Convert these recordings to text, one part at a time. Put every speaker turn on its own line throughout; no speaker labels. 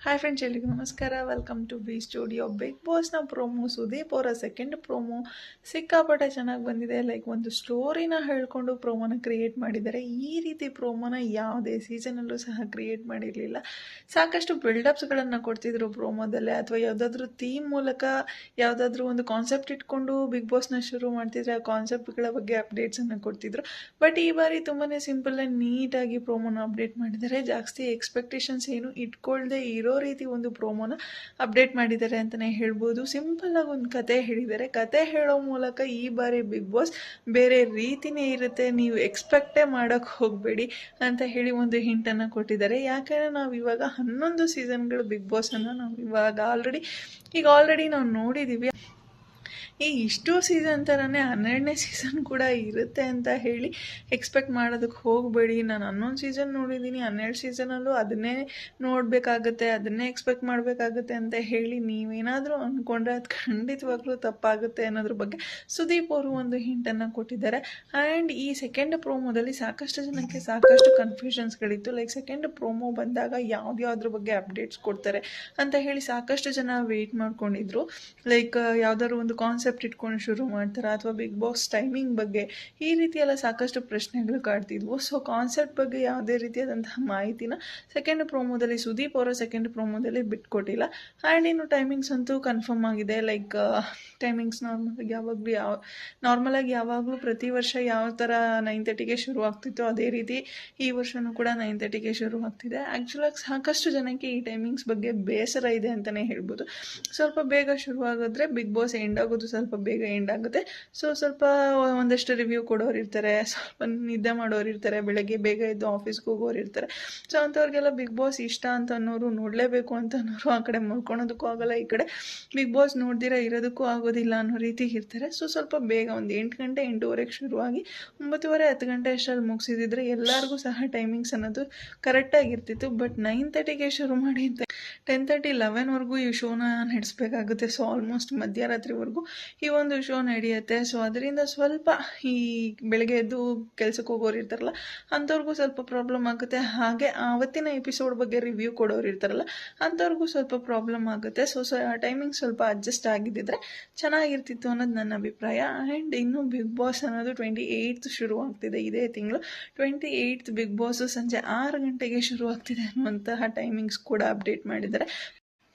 Hi friends ಎಲ್ರಿಗೂ ನಮಸ್ಕಾರ. Welcome to B studio big ಬಾಸ್ನ promo Sudeep ಅವರ ಸೆಕೆಂಡ್ ಪ್ರೋಮೋ ಸಿಕ್ಕಾಪಟ್ಟೆ ಚೆನ್ನಾಗಿ ಬಂದಿದೆ. ಲೈಕ್ ಒಂದು ಸ್ಟೋರಿನ ಹೇಳ್ಕೊಂಡು ಪ್ರೋಮೋನ ಕ್ರಿಯೇಟ್ ಮಾಡಿದ್ದಾರೆ. ಈ ರೀತಿ ಪ್ರೋಮೋನ ಯಾವುದೇ ಸೀಸನಲ್ಲೂ ಸಹ ಕ್ರಿಯೇಟ್ ಮಾಡಿರಲಿಲ್ಲ. ಸಾಕಷ್ಟು ಬಿಲ್ಡಪ್ಸ್ಗಳನ್ನು ಕೊಡ್ತಿದ್ರು ಪ್ರೋಮೋದಲ್ಲೇ ಅಥವಾ ಯಾವುದಾದ್ರೂ ಥೀಮ್ ಮೂಲಕ ಯಾವುದಾದ್ರೂ ಒಂದು ಕಾನ್ಸೆಪ್ಟ್ ಇಟ್ಕೊಂಡು ಬಿಗ್ ಬಾಸ್ನ ಶುರು ಮಾಡ್ತಿದ್ರೆ ಆ ಕಾನ್ಸೆಪ್ಟ್ಗಳ ಬಗ್ಗೆ ಅಪ್ಡೇಟ್ಸನ್ನು ಕೊಡ್ತಿದ್ರು. ಬಟ್ ಈ ಬಾರಿ ತುಂಬಾ ಸಿಂಪಲ್ ಆ್ಯಂಡ್ ನೀಟಾಗಿ ಪ್ರೋಮೋನ ಅಪ್ಡೇಟ್ ಮಾಡಿದ್ದಾರೆ. ಜಾಸ್ತಿ ಎಕ್ಸ್ಪೆಕ್ಟೇಷನ್ಸ್ ಏನು ಇಟ್ಕೊಳ್ಳದೆ ಇರೋ ರೀತಿ ಒಂದು ಪ್ರೋಮೋನ ಅಪ್ಡೇಟ್ ಮಾಡಿದ್ದಾರೆ ಅಂತಲೇ ಹೇಳ್ಬೋದು. ಸಿಂಪಲ್ ಆಗಿ ಒಂದು ಕತೆ ಹೇಳಿದ್ದಾರೆ. ಕತೆ ಹೇಳೋ ಮೂಲಕ ಈ ಬಾರಿ ಬಿಗ್ ಬಾಸ್ ಬೇರೆ ರೀತಿನೇ ಇರುತ್ತೆ. ನೀವು ಎಕ್ಸ್ಪೆಕ್ಟೇ ಮಾಡೋಕ್ಕೆ ಹೋಗಬೇಡಿ ಅಂತ ಹೇಳಿ ಒಂದು ಹಿಂಟನ್ನು ಕೊಟ್ಟಿದ್ದಾರೆ. ಯಾಕೆಂದರೆ ನಾವು ಇವಾಗ ಹನ್ನೊಂದು ಸೀಸನ್ಗಳು ಬಿಗ್ ಬಾಸನ್ನು ನಾವು ಇವಾಗ ಆಲ್ರೆಡಿ ಈಗ ಆಲ್ರೆಡಿ ನಾವು ನೋಡಿದ್ದೀವಿ ಈ ಇಷ್ಟು ಸೀಸನ್ ಥರನೇ ಹನ್ನೆರಡನೇ ಸೀಸನ್ ಕೂಡ ಇರುತ್ತೆ ಅಂತ ಹೇಳಿ ಎಕ್ಸ್ಪೆಕ್ಟ್ ಮಾಡೋದಕ್ಕೆ ಹೋಗಬೇಡಿ. ನಾನು ಹನ್ನೊಂದು ಸೀಸನ್ ನೋಡಿದ್ದೀನಿ, ಹನ್ನೆರಡು ಸೀಸನಲ್ಲೂ ಅದನ್ನೇ ನೋಡಬೇಕಾಗತ್ತೆ, ಅದನ್ನೇ ಎಕ್ಸ್ಪೆಕ್ಟ್ ಮಾಡಬೇಕಾಗತ್ತೆ ಅಂತ ಹೇಳಿ ನೀವೇನಾದರೂ ಅಂದ್ಕೊಂಡ್ರೆ ಅದು ಖಂಡಿತವಾಗ್ಲೂ ತಪ್ಪಾಗುತ್ತೆ ಅನ್ನೋದ್ರ ಬಗ್ಗೆ ಸುದೀಪ್ ಅವರು ಒಂದು ಹಿಂಟನ್ನು ಕೊಟ್ಟಿದ್ದಾರೆ. ಆ್ಯಂಡ್ ಈ ಸೆಕೆಂಡ್ ಪ್ರೋಮೋದಲ್ಲಿ ಸಾಕಷ್ಟು ಜನಕ್ಕೆ ಸಾಕಷ್ಟು ಕನ್ಫ್ಯೂಷನ್ಸ್ಗಳಿತ್ತು ಲೈಕ್ ಸೆಕೆಂಡ್ ಪ್ರೋಮೋ ಬಂದಾಗ ಯಾವ್ದ್ಯಾವ್ದ್ರ ಬಗ್ಗೆ ಅಪ್ಡೇಟ್ಸ್ ಕೊಡ್ತಾರೆ ಅಂತ ಹೇಳಿ ಸಾಕಷ್ಟು ಜನ ವೆಯ್ಟ್ ಮಾಡ್ಕೊಂಡಿದ್ರು. ಲೈಕ್ ಯಾವ್ದಾದ್ರು ಒಂದು ಕಾನ್ಸೆಪ್ಟ್ ಇಟ್ಕೊಂಡು ಶುರು ಮಾಡ್ತಾರಾ? ಅಥವಾ ಬಿಗ್ ಬಾಸ್ ಟೈಮಿಂಗ್ ಬಗ್ಗೆ? ಈ ರೀತಿ ಎಲ್ಲ ಸಾಕಷ್ಟು ಪ್ರಶ್ನೆಗಳು ಕಾಡ್ತಿದ್ವು. ಸೊ ಕಾನ್ಸೆಪ್ಟ್ ಬಗ್ಗೆ ಯಾವುದೇ ರೀತಿಯಾದಂತಹ ಮಾಹಿತಿನ ಸೆಕೆಂಡ್ ಪ್ರೋಮೋದಲ್ಲಿ ಸುದೀಪ್ ಅವರ ಸೆಕೆಂಡ್ ಪ್ರೋಮೋದಲ್ಲಿ ಬಿಟ್ಕೊಟ್ಟಿಲ್ಲ. ಆ್ಯಂಡ್ ಇನ್ನು ಟೈಮಿಂಗ್ಸ್ ಅಂತೂ ಕನ್ಫರ್ಮ್ ಆಗಿದೆ. ಲೈಕ್ ಟೈಮಿಂಗ್ಸ್ ನಾರ್ಮಲಾಗಿ ಯಾವಾಗಲೂ ಯಾವ ನಾರ್ಮಲಾಗಿ ಯಾವಾಗಲೂ ಪ್ರತಿ ವರ್ಷ ಯಾವ ಥರ ನೈನ್ ತರ್ಟಿಗೆ ಶುರು ಆಗ್ತಿತ್ತು ಅದೇ ರೀತಿ ಈ ವರ್ಷವೂ ಕೂಡ ನೈನ್ ತರ್ಟಿಗೆ ಶುರು ಆಗ್ತಿದೆ. ಆ್ಯಕ್ಚುಲಾಗಿ ಸಾಕಷ್ಟು ಜನಕ್ಕೆ ಈ ಟೈಮಿಂಗ್ಸ್ ಬಗ್ಗೆ ಬೇಸರ ಇದೆ ಅಂತಲೇ ಹೇಳ್ಬೋದು. ಸ್ವಲ್ಪ ಬೇಗ ಶುರು ಆಗಿದ್ರೆ ಬಿಗ್ ಬಾಸ್ ಎಂಡ್ ಆಗೋದು ಸ್ವಲ್ಪ ಬೇಗ ಎಂಡ್ ಆಗುತ್ತೆ. ಸೊ ಸ್ವಲ್ಪ ಒಂದಷ್ಟು ರಿವ್ಯೂ ಕೊಡೋರು ಇರ್ತಾರೆ, ಸ್ವಲ್ಪ ನಿದ್ದೆ ಮಾಡೋರು ಇರ್ತಾರೆ, ಬೆಳಗ್ಗೆ ಬೇಗ ಎದ್ದು ಆಫೀಸ್ಗೆ ಹೋಗೋರು ಇರ್ತಾರೆ. ಸೊ ಅಂಥವ್ರಿಗೆಲ್ಲ ಬಿಗ್ ಬಾಸ್ ಇಷ್ಟ ಅಂತ ಅನ್ನೋರು ನೋಡಲೇಬೇಕು ಅಂತ ಅನ್ನೋರು ಆ ಕಡೆ ಮಲ್ಕೊಳೋದಕ್ಕೂ ಆಗಲ್ಲ. ಈ ಕಡೆ ಬಿಗ್ ಬಾಸ್ ನೋಡ್ದಿರ ಇರೋದಕ್ಕೂ ಆಗೋದಿಲ್ಲ ಅನ್ನೋ ರೀತಿ ಇರ್ತಾರೆ. ಸೊ ಸ್ವಲ್ಪ ಬೇಗ ಒಂದು ಎಂಟು ಗಂಟೆ ಎಂಟೂವರೆಗೆ ಶುರುವಾಗಿ ಒಂಬತ್ತುವರೆ, ಹತ್ತು ಗಂಟೆ ಅಷ್ಟರಲ್ಲಿ ಮುಗಿಸಿದ್ರೆ ಎಲ್ಲರಿಗೂ ಸಹ ಟೈಮಿಂಗ್ಸ್ ಅನ್ನೋದು ಕರೆಕ್ಟಾಗಿರ್ತಿತ್ತು ಬಟ್ ನೈನ್ ತರ್ಟಿಗೆ ಶುರು ಮಾಡಿ ಟೆನ್ ತರ್ಟಿ ಲೆವೆನ್ವರೆಗೂ ಈ ಶೋನ ನಡೆಸಬೇಕಾಗುತ್ತೆ. ಸೊ ಆಲ್ಮೋಸ್ಟ್ ಮಧ್ಯರಾತ್ರಿವರೆಗೂ ಈ ಒಂದು ಶೋ ನಡೆಯುತ್ತೆ. ಸೊ ಅದರಿಂದ ಸ್ವಲ್ಪ ಈ ಬೆಳಗ್ಗೆ ಎದ್ದು ಕೆಲಸಕ್ಕೆ ಹೋಗೋರು ಇರ್ತಾರಲ್ಲ, ಅಂಥವ್ರಿಗೂ ಸ್ವಲ್ಪ ಪ್ರಾಬ್ಲಮ್ ಆಗುತ್ತೆ. ಹಾಗೆ ಆವತ್ತಿನ ಎಪಿಸೋಡ್ ಬಗ್ಗೆ ರಿವ್ಯೂ ಕೊಡೋರು ಇರ್ತಾರಲ್ಲ, ಅಂಥವ್ರಿಗೂ ಸ್ವಲ್ಪ ಪ್ರಾಬ್ಲಮ್ ಆಗುತ್ತೆ. ಸೊ ಸೊ ಆ ಟೈಮಿಂಗ್ ಸ್ವಲ್ಪ ಅಡ್ಜಸ್ಟ್ ಆಗಿದ್ದಿದ್ರೆ ಚೆನ್ನಾಗಿರ್ತಿತ್ತು ಅನ್ನೋದು ನನ್ನ ಅಭಿಪ್ರಾಯ. ಆ್ಯಂಡ್ ಇನ್ನು ಬಿಗ್ ಬಾಸ್ ಅನ್ನೋದು ಟ್ವೆಂಟಿ ಏಯ್ತ್ ಶುರು ಆಗ್ತಿದೆ ಇದೇ ತಿಂಗಳು. ಟ್ವೆಂಟಿ ಏಯ್ತ್ ಬಿಗ್ ಬಾಸು ಸಂಜೆ ಆರು ಗಂಟೆಗೆ ಶುರು ಆಗ್ತಿದೆ ಅನ್ನುವಂತಹ ಟೈಮಿಂಗ್ಸ್ ಕೂಡ ಅಪ್ಡೇಟ್ ಮಾಡಿದ್ದಾರೆ.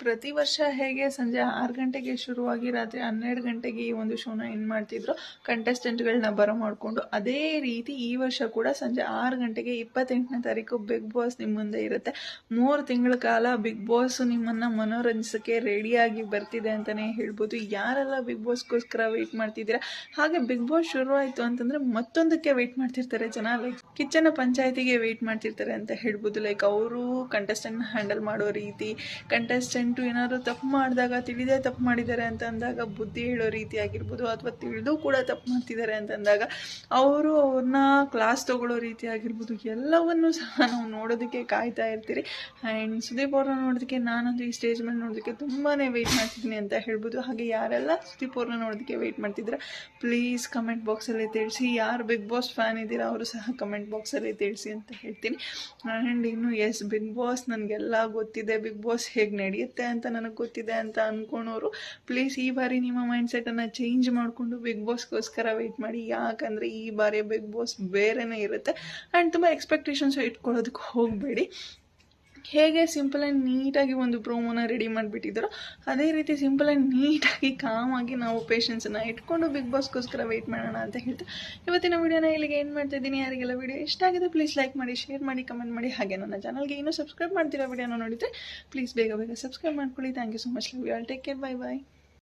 ಪ್ರತಿ ವರ್ಷ ಹೇಗೆ ಸಂಜೆ ಆರು ಗಂಟೆಗೆ ಶುರುವಾಗಿ ರಾತ್ರಿ ಹನ್ನೆರಡು ಗಂಟೆಗೆ ಈ ಒಂದು ಶೋನ ಏನು ಮಾಡ್ತಿದ್ರು ಕಂಟೆಸ್ಟೆಂಟ್ಗಳನ್ನ ಬರ ಮಾಡಿಕೊಂಡು ಅದೇ ರೀತಿ ಈ ವರ್ಷ ಕೂಡ ಸಂಜೆ ಆರು ಗಂಟೆಗೆ ಇಪ್ಪತ್ತೆಂಟನೇ ತಾರೀಕು ಬಿಗ್ ಬಾಸ್ ನಿಮ್ಮ ಮುಂದೆ ಇರುತ್ತೆ. ಮೂರು ತಿಂಗಳ ಕಾಲ ಬಿಗ್ ಬಾಸ್ ನಿಮ್ಮನ್ನು ಮನೋರಂಜಿಸೋಕ್ಕೆ ರೆಡಿಯಾಗಿ ಬರ್ತಿದೆ ಅಂತಲೇ ಹೇಳ್ಬೋದು. ಯಾರೆಲ್ಲ ಬಿಗ್ ಬಾಸ್ಗೋಸ್ಕರ ವೆಯ್ಟ್ ಮಾಡ್ತಿದ್ದೀರಾ? ಹಾಗೆ ಬಿಗ್ ಬಾಸ್ ಶುರು ಆಯಿತು ಅಂತಂದರೆ ಮತ್ತೊಂದಕ್ಕೆ ವೆಯ್ಟ್ ಮಾಡ್ತಿರ್ತಾರೆ ಜನ. ಲೈಕ್ ಕಿಚ್ಚನ ಪಂಚಾಯತಿಗೆ ವೆಯ್ಟ್ ಮಾಡ್ತಿರ್ತಾರೆ ಅಂತ ಹೇಳ್ಬೋದು. ಲೈಕ್ ಅವರು ಕಂಟೆಸ್ಟೆಂಟ್ನ ಹ್ಯಾಂಡಲ್ ಮಾಡೋ ರೀತಿ ಕಂಟೆಸ್ಟೆಂಟ್ ಏನಾದ್ರು ತಪ್ಪು ಮಾಡಿದಾಗ ತಿಳಿದೇ ತಪ್ಪು ಮಾಡಿದ್ದಾರೆ ಅಂತ ಅಂದಾಗ, ಬುದ್ಧಿ ಹೇಳೋ ರೀತಿ ಆಗಿರ್ಬೋದು ಅಥವಾ ತಿಳಿದು ಕೂಡ ತಪ್ಪು ಮಾಡ್ತಿದ್ದಾರೆ ಅಂತ ಅಂದಾಗ, ಅವರು ಅವ್ರನ್ನ ಕ್ಲಾಸ್ ತೊಗೊಳ್ಳೋ ರೀತಿ ಆಗಿರ್ಬೋದು, ಎಲ್ಲವನ್ನು ಸಹ ನಾವು ನೋಡೋದಕ್ಕೆ ಕಾಯ್ತಾ ಇರ್ತೀರಿ. ಆ್ಯಂಡ್ ಸುದೀಪ್ ಅವ್ರನ್ನ ನೋಡೋದಕ್ಕೆ ನಾನಂತೂ ಈ ಸ್ಟೇಜ್ ಮೇಲೆ ನೋಡೋದಕ್ಕೆ ತುಂಬಾ ವೆಯ್ಟ್ ಮಾಡ್ತಿದ್ದೀನಿ ಅಂತ ಹೇಳ್ಬೋದು. ಹಾಗೆ ಯಾರೆಲ್ಲ ಸುದೀಪ್ ಅವ್ರನ್ನ ನೋಡೋದಕ್ಕೆ ವೆಯ್ಟ್ ಮಾಡ್ತಿದ್ರೆ ಪ್ಲೀಸ್ ಕಮೆಂಟ್ ಬಾಕ್ಸಲ್ಲಿ ತಿಳಿಸಿ. ಯಾರು ಬಿಗ್ ಬಾಸ್ ಫ್ಯಾನ್ ಇದ್ದೀರಾ, ಅವರು ಸಹ ಕಮೆಂಟ್ ಬಾಕ್ಸಲ್ಲಿ ತಿಳಿಸಿ ಅಂತ ಹೇಳ್ತೀನಿ. ಆ್ಯಂಡ್ ಇನ್ನು ಎಸ್ ಬಿಗ್ ಬಾಸ್ ನನಗೆಲ್ಲ ಗೊತ್ತಿದೆ. ಬಿಗ್ ಬಾಸ್ ಹೇಗೆ ನಡೆಯುತ್ತೆ ಅಂತ ನನಗೆ ಗೊತ್ತಿದೆ ಅಂತ ಅಂದ್ಕೊಳೋರು ಪ್ಲೀಸ್ ಈ ಬಾರಿ ನಿಮ್ಮ ಮೈಂಡ್ಸೆಟನ್ನು ಚೇಂಜ್ ಮಾಡಿಕೊಂಡು ಬಿಗ್ ಬಾಸ್ಗೋಸ್ಕರ ವೆಯ್ಟ್ ಮಾಡಿ. ಯಾಕಂದರೆ ಈ ಬಾರಿ ಬಿಗ್ ಬಾಸ್ ಬೇರೆನೇ ಇರುತ್ತೆ. ಆ್ಯಂಡ್ ತುಂಬ ಎಕ್ಸ್ಪೆಕ್ಟೇಷನ್ಸ್ ಇಟ್ಕೊಳ್ಳೋದಕ್ಕೆ ಹೋಗಬೇಡಿ. ಹೇಗೆ ಸಿಂಪಲ್ ಆ್ಯಂಡ್ ನೀಟಾಗಿ ಒಂದು ಪ್ರೋಮೋನ ರೆಡಿ ಮಾಡಿಬಿಟ್ಟಿದ್ದಾರೋ ಅದೇ ರೀತಿ ಸಿಂಪಲ್ ಆ್ಯಂಡ್ ನೀಟಾಗಿ ಕಾಮಾಗಿ ನಾವು ಪೇಷನ್ಸನ್ನು ಇಟ್ಕೊಂಡು ಬಿಗ್ ಬಾಸ್ಗೋಸ್ಕರ ವೆಯ್ಟ್ ಮಾಡೋಣ ಅಂತ ಹೇಳ್ತಾ ಇವತ್ತಿನ ವೀಡಿಯೋನ ಇಲ್ಲಿಗೆ ಏನು ಮಾಡ್ತಾ ಇದ್ದೀನಿ. ಯಾರಿಗೆಲ್ಲ ವೀಡಿಯೋ ಇಷ್ಟ ಆಗಿದೆ ಪ್ಲೀಸ್ ಲೈಕ್ ಮಾಡಿ ಶೇರ್ ಮಾಡಿ ಕಮೆಂಟ್ ಮಾಡಿ. ಹಾಗೆ ನನ್ನ ಚಾನಲ್ಗೆ ಇನ್ನೂ ಸಬ್ಸ್ಕ್ರೈಬ್ ಮಾಡ್ತೀರಾ ವೀಡಿಯೋನ ನೋಡಿದರೆ ಪ್ಲೀಸ್ ಬೇಗ ಬೇಗ ಸಬ್ಸ್ಕ್ರೈಬ್ ಮಾಡ್ಕೊಳ್ಳಿ. Thank you so much love you all take care bye bye